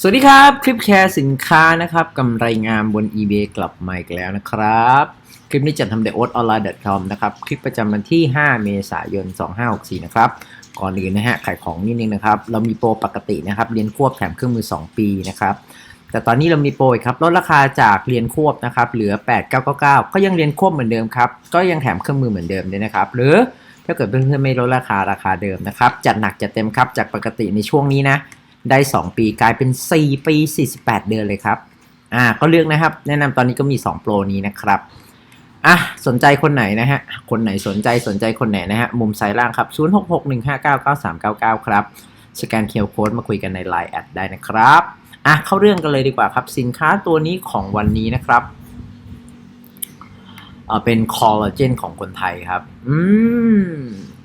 สวัสดีครับ คลิปแชร์สินค้านะครับกำไรงามบน eBay กลับมาอีกแล้วนะครับ คลิปนี้จัดทำโดย o a t o n l i n e c o m นะครับ คลิปประจำวันที่ 5 เมษายน 2564 นะครับ ก่อนอื่นนะฮะขายของนิดนึงนะครับ เรามีโปรปกตินะครับเรียนควบแถมเครื่องมือ 2 ปีนะครับ แต่ตอนนี้เรามีโปรครับลดราคาจากเรียนควบนะครับเหลือ 8999 ก็ยังเรียนควบเหมือนเดิมครับก็ยังแถมเครื่องมือเหมือนเดิมด้วยนะครับหรือถ้าเกิดเพื่อนๆไม่ลดราคาราคาเดิมนะครับจัดหนักจัดเต็มครับจากปกติในช่วงนี้นะ ได้ 2 ปีกลายเป็น 4 ปี 48 เดือนเลยครับอ่าก็เลือกนะครับ แนะนำตอนนี้ก็มี 2 โปรนี้นะครับอะสนใจคนไหนนะฮะ คนไหนสนใจสนใจคนไหนนะฮะ มุมซ้ายล่างครับ 0661599399 ครับ สแกนเคอร์โค้ดมาคุยกันใน Line แอดได้นะครับอะเข้าเรื่องกันเลยดีกว่าครับ สินค้าตัวนี้ของวันนี้นะครับเอ่อเป็นคอลลาเจนของคนไทยครับ อืม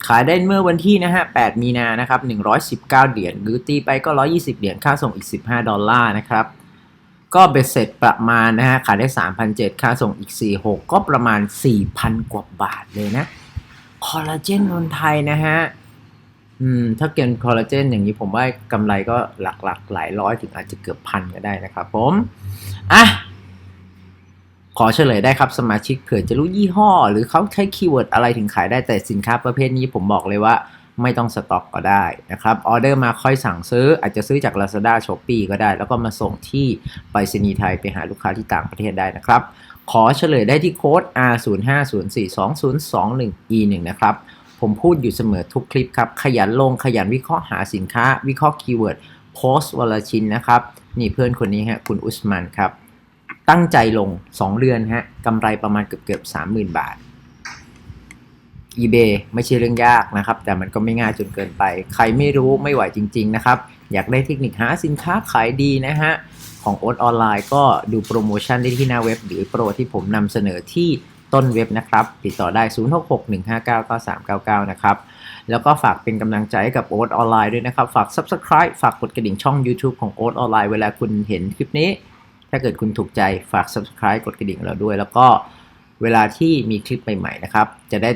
ขายได้เมื่อวันที่นะฮะ 8 มีนานะครับ 119 เหรียญหรือตีไปก็ 120 เหรียญ ค่าส่งอีก 15 ดอลลาร์นะครับ ก็เบ็ดเสร็จประมาณนะฮะ ขายได้3,700ค่าส่งอีก 46 ก็ประมาณ 4,000 กว่าบาทเลยนะ คอลลาเจนคนไทยนะฮะ อืม ถ้าเกินคอลลาเจนอย่างนี้ผมว่ากำไรก็หลักๆ หลายร้อยถึงอาจจะเกือบพันก็ได้นะครับผม อะ อเฉลยได้ครับสมาชิกเผื่อจะรู้ยี่ห้อ หรือเขาใช้คีย์เวิร์ดอะไรถึงขายได้แต่สินค้าประเภทนี้ผมบอกเลยว่าไม่ต้องสต็อกก็ได้นะครับออเดอร์มาค่อยสั่งซื้อ อาจจะซื้อจาก Lazada s h o p e e ก็ได้ แล้วก็มาส่งที่ไปรษณีย์ไทยไปหาลูกค้าที่ต่างประเทศได้นะครับ ขอเฉลยได้ที่โค้ด R05042021E1 นะครับ ผมพูดอยู่เสมอทุกคลิปครับ ขยันลงขยันวิเคราะห์หาสินค้า วิเคราะห์คีย์เวิร์ดโพสต์วันละชิ้นนะครับ นี่เพื่อนคนนี้ฮะคุณอุสมันครับ ตั้งใจลง 2 เดือนฮะกำไรประมาณเกือบเกือบ30,000บาท eBay ไม่ใช่เรื่องยากนะครับ แต่มันก็ไม่ง่ายจนเกินไป ใครไม่รู้ไม่ไหวจริง ๆ นะครับ อยากได้เทคนิคหาสินค้าขายดีนะฮะ ของโอ๊ตออนไลน์ก็ดูโปรโมชั่นได้ที่หน้าเว็บ หรือโปรที่ผมนำเสนอที่ต้นเว็บนะครับ ติดต่อได้ 0661599399 นะครับ แล้วก็ฝากเป็นกำลังใจให้กับโอ๊ตออนไลน์ด้วยนะครับ ฝาก Subscribe ฝากกดกระดิ่งช่อง YouTube ของโอ๊ตออนไลน์เวลาคุณเห็นคลิปนี้ ถ้าเกิดคุณถูกใจฝาก subscribe กดกระดิ่งเราด้วย แล้วก็เวลาที่มีคลิปใหม่ๆนะครับ จะได้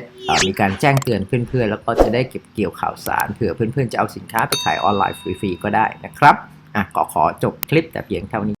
มีการแจ้งเตือนเพื่อนๆ แล้วก็จะได้เก็บเกี่ยวข่าวสารเผื่อเพื่อนๆ จะเอาสินค้าไปขายออนไลน์ฟรีๆ ก็ได้นะครับอะขอขอจบคลิปแต่เพียงเท่านี้